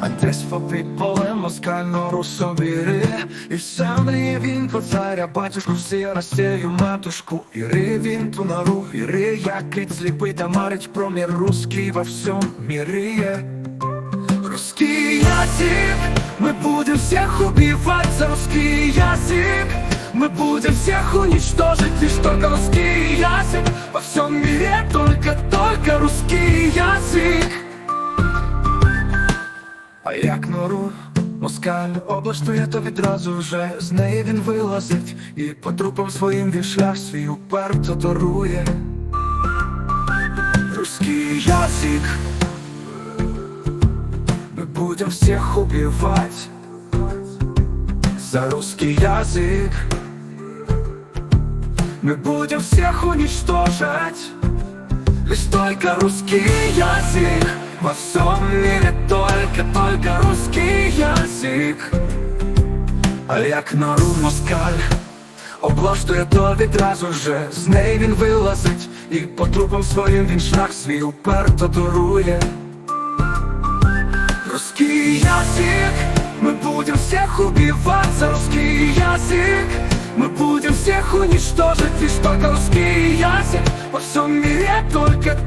Андрес попіполе москально русовіри І сам не він по царя батюшку всі Росію матушку Іри він ту нару, іри як від сліпий та марить про мир русский во всем мире Русский язык, мы будем всех убивать за русский язык Мы будем всех уничтожить, лишь только русский язык Во всем мире только, только русский язык А як нору москаль облаштує, то відразу вже з неї він вилазить І по трупам своїм він шлях свій уперто торує Русский язык Мы будем всех убивать За русский язык Мы будем всех уничтожать Лишь только русский язык Во всем мире только, только русский язык А як нору москаль Облаштує то відразу же З неї він вилазить І по трупам своїм він шлях свій уперто торує Русский язык Мы будем всех убивать за русский язык Мы будем всех уничтожить Лишь только русский язык Во всем мире только